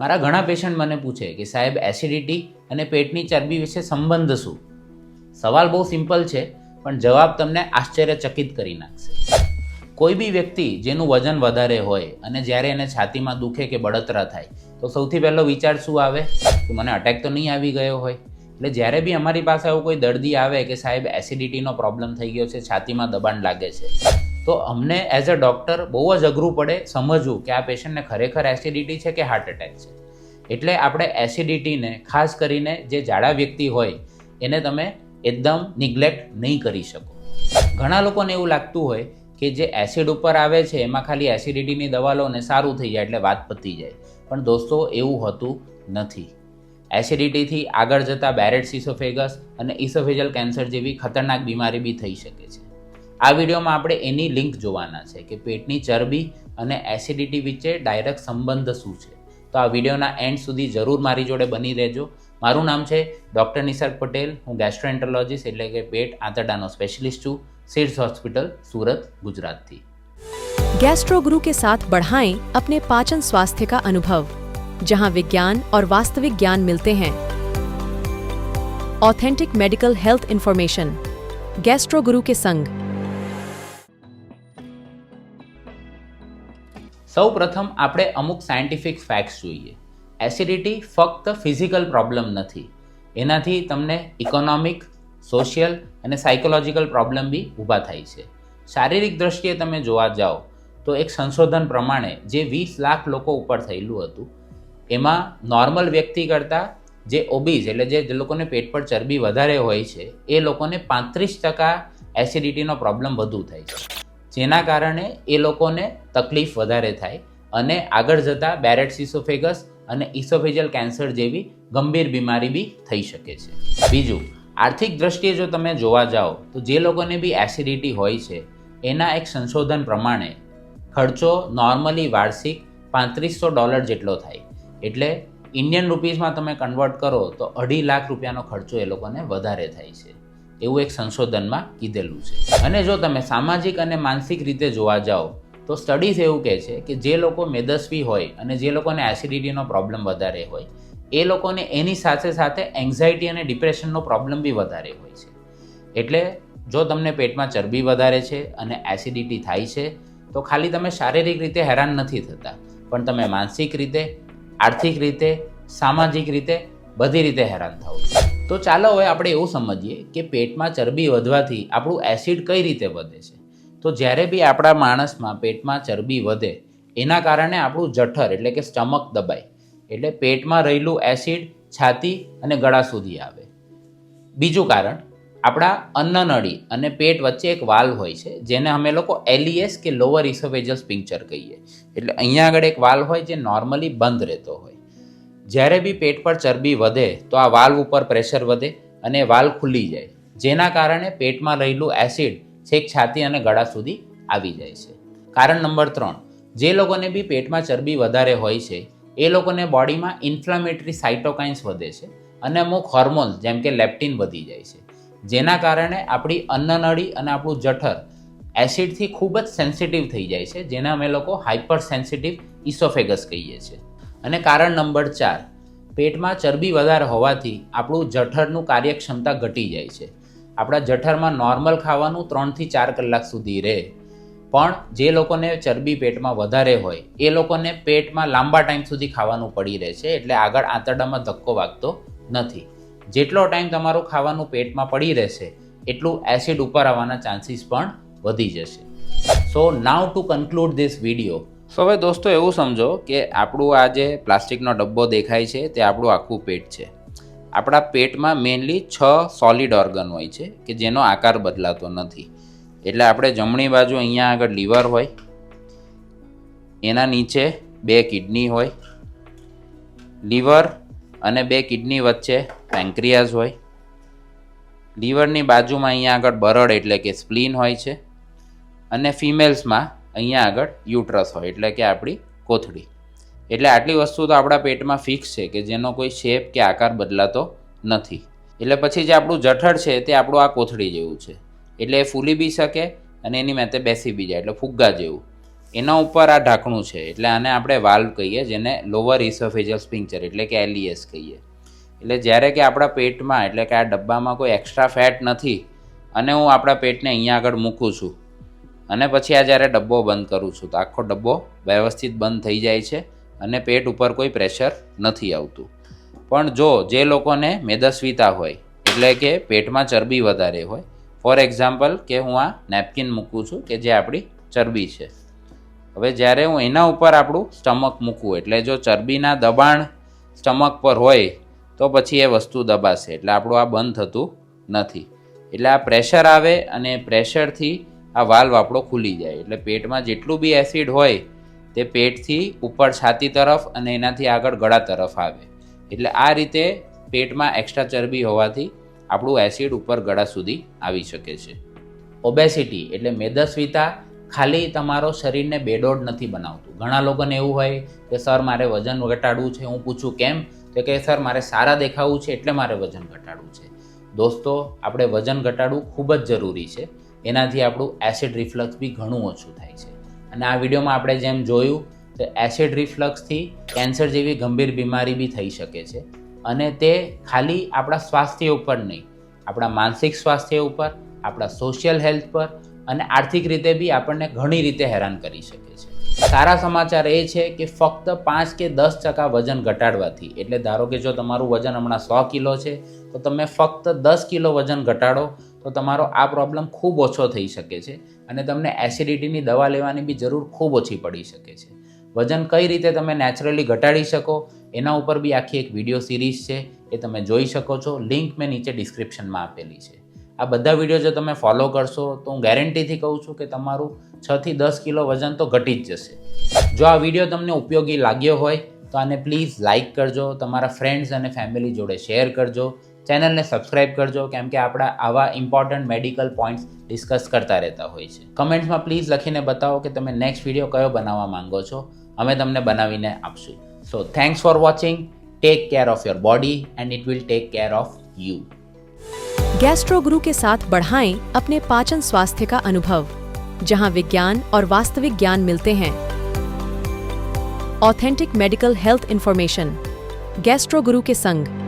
મારા ઘણા પેશન્ટ મને પૂછે કે સાહેબ એસિડિટી અને પેટની ચરબી વિશે સંબંધ શું? સવાલ બહુ સિમ્પલ છે, પણ જવાબ તમને આશ્ચર્યચકિત કરી નાખશે. કોઈ બી વ્યક્તિ જેનું વજન વધારે હોય અને જ્યારે એને છાતીમાં દુખે કે બળતરા થાય, તો સૌથી પહેલો વિચાર શું આવે? કે મને અટેક તો નહીં આવી ગયો હોય. એટલે જ્યારે બી અમારી પાસે આવો કોઈ દર્દી આવે કે સાહેબ એસિડિટીનો પ્રોબ્લેમ થઈ ગયો છે, છાતીમાં દબાણ લાગે છે તો અમને એઝ અ ડૉક્ટર બહુ જ અઘરું પડે સમજવું કે આ પેશન્ટને ખરેખર એસિડિટી છે કે હાર્ટ એટેક છે. એટલે આપણે એસિડિટીને ખાસ કરીને જે જાડા વ્યક્તિ હોય, એને તમે એકદમ નિગ્લેક્ટ નહીં કરી શકો. ઘણા લોકોને એવું લાગતું હોય કે જે એસિડ ઉપર આવે છે, એમાં ખાલી એસિડિટીની દવા લો ને સારું થઈ જાય એટલે વાત પતી જાય. પણ દોસ્તો, એવું હોતું નથી. એસિડિટીથી આગળ જતાં બેરેટ ઇસોફેગસ અને ઇસોફેજલ કેન્સર જેવી ખતરનાક બીમારી બી થઈ શકે છે. આ વિડીયોમાં આપણે એની લિંક જોવાના છે કે પેટની ચરબી અને એસિડિટી વચ્ચે ડાયરેક્ટ સંબંધ શું છે તો આ વિડીયોના એન્ડ સુધી જરૂર મારી જોડે બની રહેજો મારું નામ છે ડૉક્ટર નિસર્ગ પટેલ હું ગેસ્ટ્રોએન્ટરોલોજીસ્ટ એટલે કે પેટ આંતરડાનો સ્પેશિલિસ્ટ છું સિર્સ હોસ્પિટલ સુરત ગુજરાતથી गैस्ट्रो गुरु के साथ बढ़ाएं अपने पाचन स्वास्थ्य का अनुभव जहां विज्ञान और वास्तविक ज्ञान मिलते हैं authentic medical health information Gastro Guru के संग સૌ પ્રથમ આપણે અમુક સાયન્ટિફિક ફેક્ટ્સ જોઈએ. એસિડિટી ફક્ત ફિઝિકલ પ્રોબ્લેમ નથી. એનાથી તમને ઇકોનોમિક સોશિયલ અને સાયકોલોજીકલ પ્રોબ્લેમ બી ઊભા થાય છે. શારીરિક દ્રષ્ટિએ તમે જોવા જાઓ, તો એક સંશોધન પ્રમાણે જે વીસ લાખ લોકો ઉપર થયેલું હતું, એમાં નોર્મલ વ્યક્તિ કરતાં જે ઓબીઝ એટલે જે લોકોને પેટ પર ચરબી વધારે હોય છે, એ લોકોને પાંત્રીસ ટકા એસિડિટીનો પ્રોબ્લેમ વધુ થાય છે. જેના કારણે એ લોકોને તકલીફ વધારે થાય અને આગળ જતાં બેરેટ્સ ઇસોફેગસ અને ઇસોફેજલ કેન્સર જેવી ગંભીર બીમારી બી થઈ શકે છે. બીજું, આર્થિક દ્રષ્ટિએ જો તમે જોવા જાઓ, તો જે લોકોને બી એસિડિટી હોય છે, એના એક સંશોધન પ્રમાણે ખર્ચો નોર્મલી વાર્ષિક પાંત્રીસો ડોલર જેટલો થાય. એટલે ઇન્ડિયન રૂપીઝમાં તમે કન્વર્ટ કરો તો અઢી લાખ રૂપિયાનો ખર્ચો એ લોકોને વધારે થાય છે. એવું એક સંશોધનમાં કીધેલું છે. અને જો તમે સામાજિક અને માનસિક રીતે જોવા જાઓ, તો સ્ટડીઝ એવું કહે છે કે જે લોકો મેદસ્વી હોય અને જે લોકોને એસિડિટીનો પ્રોબ્લેમ વધારે હોય, એ લોકોને એની સાથે સાથે એન્ઝાયટી અને ડિપ્રેશનનો પ્રોબ્લેમ બી વધારે હોય છે. એટલે જો તમને પેટમાં ચરબી વધારે છે અને એસિડિટી થાય છે, તો ખાલી તમે શારીરિક રીતે હેરાન નથી થતા, પણ તમે માનસિક રીતે, આર્થિક રીતે, સામાજિક રીતે બધી રીતે હેરાન થાવ છો. તો ચાલો હવે આપણે એવું સમજીએ કે પેટમાં ચરબી વધવાથી આપણું એસિડ કઈ રીતે વધે છે? તો જ્યારે બી આપણા માણસમાં પેટમાં ચરબી વધે, એના કારણે આપણું જઠર એટલે કે સ્ટમક દબાય. એટલે પેટમાં રહેલું એસિડ છાતી અને ગળા સુધી આવે. બીજું કારણ, આપણા અન્નનળી અને પેટ વચ્ચે એક વાલ હોય છે, જેને અમે લોકો એલિયસ કે લોઅર ઇસોફેજસ પિંક્ચર કહીએ. એટલે અહીંયા આગળ એક વાલ હોય જે નોર્મલી બંધ રહેતો હોય. જ્યારે બી પેટ પર ચરબી વધે તો આ વાલ્વ ઉપર પ્રેશર વધે અને વાલ ખુલી જાય. જેના કારણે પેટમાં રહેલું એસિડ છેક છાતી અને ગળા સુધી આવી જાય છે. કારણ નંબર ત્રણ, જે લોકોને બી પેટમાં ચરબી વધારે હોય છે, એ લોકોને બોડીમાં ઇન્ફ્લામેટરી સાઇટોકાઇન્સ વધે છે અને અમુક હોર્મોન્સ જેમ કે લેપ્ટિન વધી જાય છે. જેના કારણે આપણી અન્નનળી અને આપણું જઠર એસિડથી ખૂબ જ સેન્સિટિવ થઈ જાય છે, જેને અમે લોકો હાઇપર સેન્સિટિવ ઇસોફેગસ કહીએ છીએ. અને કારણ નંબર ચાર, પેટમાં ચરબી વધારે હોવાથી આપણું જઠરનું કાર્યક્ષમતા ઘટી જાય છે. આપણા જઠરમાં નોર્મલ ખાવાનું ત્રણથી ચાર કલાક સુધી રહે. પણ જે લોકોને ચરબી પેટમાં વધારે હોય, એ લોકોને પેટમાં લાંબા ટાઈમ સુધી ખાવાનું પડી રહે છે, એટલે આગળ આંતરડામાં ધક્કો વાગતો નથી. જેટલો ટાઈમ તમારું ખાવાનું પેટમાં પડી રહેશે, એટલું એસિડ ઉપર આવવાના ચાન્સીસ પણ વધી જશે. So now to conclude this video so હવે દોસ્તો એવું સમજો કે આપણું આ જે પ્લાસ્ટિકનો ડબ્બો દેખાય છે તે આપણું આખું પેટ છે. આપણા પેટમાં મેઇનલી છ સોલિડ ઓર્ગન હોય છે કે જેનો આકાર બદલાતો નથી. એટલે આપણે જમણી બાજુ અહીંયા આગળ લીવર હોય, એના નીચે બે કિડની હોય, લીવર અને બે કિડની વચ્ચે પેન્ક્રિયાઝ હોય. લીવરની બાજુમાં અહીંયા આગળ બરડ એટલે કે સ્પ્લીન હોય છે અને ફિમેલ્સમાં અહીંયા આગળ યુટ્રસ હોય, એટલે કે આપણી કોથળી. એટલે આટલી વસ્તુ તો આપણા પેટમાં ફિક્સ છે કે જેનો કોઈ શેપ કે આકાર બદલાતો નથી. એટલે પછી જે આપણું જઠર છે તે આપણું આ કોથળી જેવું છે. એટલે એ ફૂલી બી શકે અને એની મેતે બેસી બી જાય, એટલે ફુગ્ગા જેવું. એના ઉપર આ ઢાંકણું છે, એટલે આને આપણે વાલ્વ કહીએ, જેને લોવર ઇસોફેજિયલ સ્પિંક્ચર એટલે કે એલઈએસ કહીએ. એટલે જ્યારે કે આપણા પેટમાં, એટલે કે આ ડબ્બામાં કોઈ એક્સ્ટ્રા ફેટ નથી, અને હું આપણા પેટને અહીંયા આગળ મૂકું છું અને પછી આ જ્યારે ડબ્બો બંધ કરું છું તો આખો ડબ્બો વ્યવસ્થિત બંધ થઈ જાય છે અને પેટ ઉપર કોઈ પ્રેશર નથી આવતું. પણ જો જે લોકોને મેદસ્વીતા હોય, એટલે કે પેટમાં ચરબી વધારે હોય, ફોર એક્ઝામ્પલ કે હું આ નેપકિન મૂકું છું કે જે આપણી ચરબી છે. હવે જ્યારે હું એના ઉપર આપણું સ્ટમક મૂકું, એટલે જો ચરબીના દબાણ સ્ટમક પર હોય, તો પછી એ વસ્તુ દબાશે, એટલે આપણું આ બંધ થતું નથી. એટલે આ પ્રેશર આવે અને પ્રેશરથી આ વાલ્વ આપણો ખુલી જાય. એટલે પેટમાં જેટલું બી એસિડ હોય, તે પેટથી ઉપર છાતી તરફ અને એનાથી આગળ ગળા તરફ આવે. એટલે આ રીતે પેટમાં એક્સ્ટ્રા ચરબી હોવાથી આપણું એસિડ ઉપર ગળા સુધી આવી શકે છે. ઓબેસિટી એટલે મેદસ્વીતા ખાલી તમારો શરીરને બેડોડ નથી બનાવતું. ઘણા લોકોને એવું હોય કે, સર, મારે વજન ઘટાડવું છે, હું પૂછું કેમ? તો કે, સર, મારે સારા દેખાવું છે, એટલે મારે વજન ઘટાડવું છે. દોસ્તો, આપણે વજન ઘટાડવું ખૂબ જ જરૂરી છે. એનાથી આપણું એસિડ રિફ્લક્સ બી ઘણું ઓછું થાય છે. અને આ વિડીયોમાં આપણે જેમ જોયું, તો એસિડ રિફ્લક્સથી કેન્સર જેવી ગંભીર બીમારી બી થઈ શકે છે. અને તે ખાલી આપણા સ્વાસ્થ્ય ઉપર નહીં, આપણા માનસિક સ્વાસ્થ્ય ઉપર, આપણા સોશિયલ હેલ્થ પર અને આર્થિક રીતે બી આપણને ઘણી રીતે હેરાન કરી શકે છે. સારા સમાચાર એ છે કે ફક્ત પાંચ કે દસ ટકા વજન ઘટાડવાથી, એટલે ધારો કે જો તમારું વજન હમણાં સો કિલો છે, તો તમે ફક્ત દસ કિલો વજન ઘટાડો તો તમારો આ પ્રોબ્લેમ ખૂબ ઓછો થઈ શકે છે અને તમને એસિડિટીની દવા લેવાની બી જરૂર ખૂબ ઓછી પડી શકે છે. વજન કઈ રીતે તમે નેચરલી ઘટાડી શકો એના ઉપર બી આખી એક વીડિયો સિરીઝ છે એ તમે જોઈ શકો છો. લિંક મેં નીચે ડિસ્ક્રિપ્શનમાં આપેલી છે. આ બધા વીડિયો જો તમે ફોલો કરશો તો હું ગેરંટીથી કહું છું કે તમારું છથી દસ કિલો વજન તો ઘટી જ જશે. જો આ વીડિયો તમને ઉપયોગી લાગ્યો હોય તો આને પ્લીઝ લાઇક કરજો, તમારા ફ્રેન્ડ્સ અને ફેમિલી જોડે શેર કરજો. ચેનલને સબસ્ક્રાઇબ કરજો કેમ કે આપણા આવા ઇમ્પોર્ટન્ટ મેડિકલ પોઈન્ટ્સ ડિસ્કસ કરતા રહેતા હોય છે કમેન્ટ્સમાં પ્લીઝ લખીને બતાવો કે તમે નેક્સ્ટ વિડીયો કયો બનાવવા માંગો છો અમે તમને બનાવીને આપશું so thanks for watching take care of your body and it will take care of you Gastro Guru के साथ बढ़ाएं अपने पाचन स्वास्थ्य का अनुभव जहां विज्ञान और वास्तविक ज्ञान मिलते हैं authentic medical health information Gastro Guru के संग